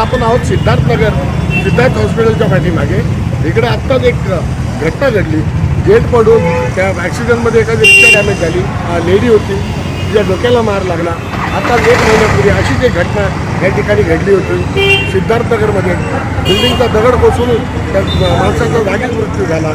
आपण आहोत सिद्धार्थनगर सिद्धार्थ हॉस्पिटलच्या पाठीमागे. इकडे आत्ताच एक घटना घडली. गेट पडून त्या ॲक्सिडेंटमध्ये एखादी रिक्षा डॅमेज झाली. लेडी होती. तिच्या डोक्याला मार लागला. आता एक महिन्यापूर्वी अशीच एक घटना या ठिकाणी घडली होती सिद्धार्थनगरमध्ये. बिल्डिंगचा दगड कोसळून त्या माणसाचा जागीच मृत्यू झाला.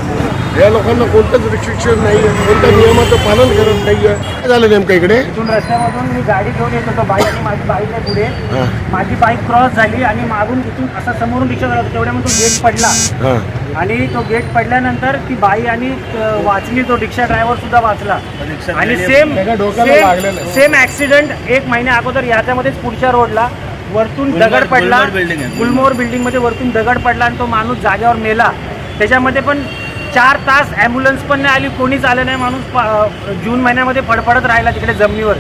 या लोकांना कोणतंच रिस्ट्रिक्शन नाही आहे कोणत्या नियमाचं पालन करत नाही आहे काय झालं नेमकं इकडे? इथून रस्त्यामधून मी गाडी घेऊन येत होतो. बाईक आणि माझी बाईक आहे पुढे. हां. माझी बाईक क्रॉस झाली आणि मागून इथून असा समोरून रिक्षा झाला तेवढ्यामध्ये तो गेट पडला. हां. आणि तो गेट पडल्यानंतर ती बाई आणि अ, वाचली. तो रिक्षा ड्रायव्हर सुद्धा वाचला. आणि सेम त्याच्या डोक्याला लागलेलं आहे. सेम ऍक्सिडेंट एक महिन्या अगोदर याच्यामध्येच पुढच्या रोडला वरतून दगड पडला. गुलमोहर बिल्डिंगमध्ये वरतून दगड पडला आणि तो माणूस जागेवर मेला. त्याच्यामध्ये पण चार तास ॲम्ब्युलन्स पण नाही आली कोणीच आलं नाही माणूस जून महिन्यामध्ये फडफडत राहिला तिकडे जमिनीवर.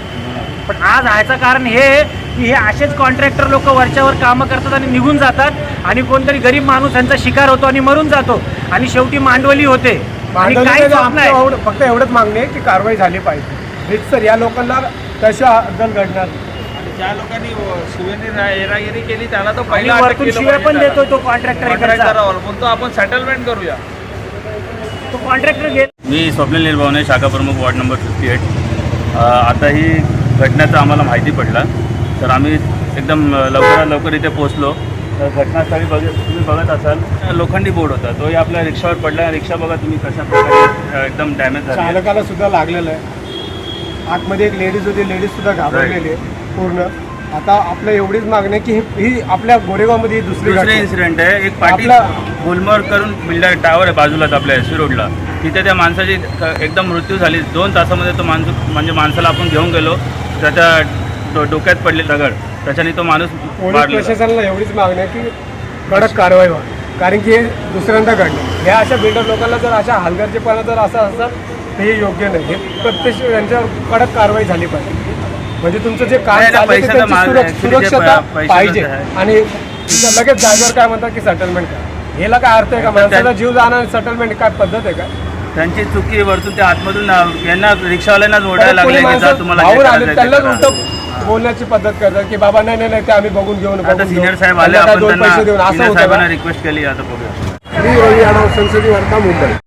पण आज ह्याचं कारण हे आहे की हे असेच कॉन्ट्रॅक्टर लोक वरच्यावर कामं करतात आणि निघून जातात आणि कोणतरी गरीब माणूस यांचा शिकार होतो आणि मरून जातो. आणि शेवटी मांडवली होते. आणि नाही. एवढं- फक्त एवढंच मागणी आहे की कारवाई झाली पाहिजे. हेच तर या लोकांना कशा अद्दल घडणार? ज्या लोकांनी शिवेने येरागिरी केली त्याला तो पहिला अटक वरतून केलं शिवाय पण देतो तो कॉन्ट्रॅक्टर म्हणतो आपण सेटलमेंट करूया. तो कॉन्ट्रॅक्टर मी स्वप्नील निर्भवने शाखा प्रमुख वार्ड नंबर फिफ्टी एट आता ही घटनेचं आम्हाला माहिती पडला. तर आम्ही एकदम लवकरात लवकर इथे पोहोचलो. तर घटनास्थळी बघ तुम्ही बघत असाल लोखंडी बोर्ड होता. तोही आपल्या रिक्षावर पडला. रिक्षा बघा तुम्ही कशा प्रकारे एकदम डॅमेज झाली. चालकाला सुद्धा लागलेलं आहे. आतमध्ये एक लेडीज होती. लेडीज सुद्धा घाबरलेली आहे पूर्ण. आता आपलं एवढीच मागणी की ही आपल्या गोरेगावमध्ये ही दुसरी दुसरे घटना आहे. इन्सिडेंट आहे. एक पाठी आपला- गुलमर्ग करून बिल्डर टावर आहे बाजूलाच आपल्या एस रोडला तिथे त्या माणसाची क- एकदम मृत्यू झाली. दोन तासामध्ये तो माणूस म्हणजे माणसाला आपण घेऊन गेलो. त्याच्या डो- डोक्यात पडले दगड. त्याच्याने तो माणूस पोलीस प्रशासनाला एवढीच मागणी आहे की कडक कारवाई व्हावी कारण की हे दुसऱ्यांदा घडलं. ह्या अशा बिल्डर लोकांना जर अशा हलगर्जीपणा जर असं असतं तर हे योग्य नाही. हे प्रत्यक्ष यांच्यावर कडक कारवाई झाली पाहिजे. म्हणजे तुमचं जे काम नाही, चाललंय ते पैशाचा त्यांची माल- सुरक्ष- actually जे सुरक्षता प- पाहिजे. आहे. आणि तिथं लगेच जागेवर काय म्हणतात की सेटलमेंट करा. याला काय अर्थ आहे का? त्या- माणसाला जीव जाणार सेटलमेंट काय पद्धत आहे का? त्यांची चुकी वरतून त्या आतमधून ना- यांना रिक्षावाल्यांनाच ओढायला कोणी लागले की जा माणसं तुम्हाला जे आले करायचं त्यांनाच ते करा. उलट बोलण्याची पद्धत करतात की बाबा नाही नाही नाही ते आम्ही बघून घेऊन आता बघून सिनियर घेऊ. साहेब आले त्यांना काय आपण दोन पैसे देऊन त्यांना असं सिनियर होतं साहेबांना का रिक्वेस्ट केली आता बघूया. मी रवी यादव संसदीय वार्ता मुंबई.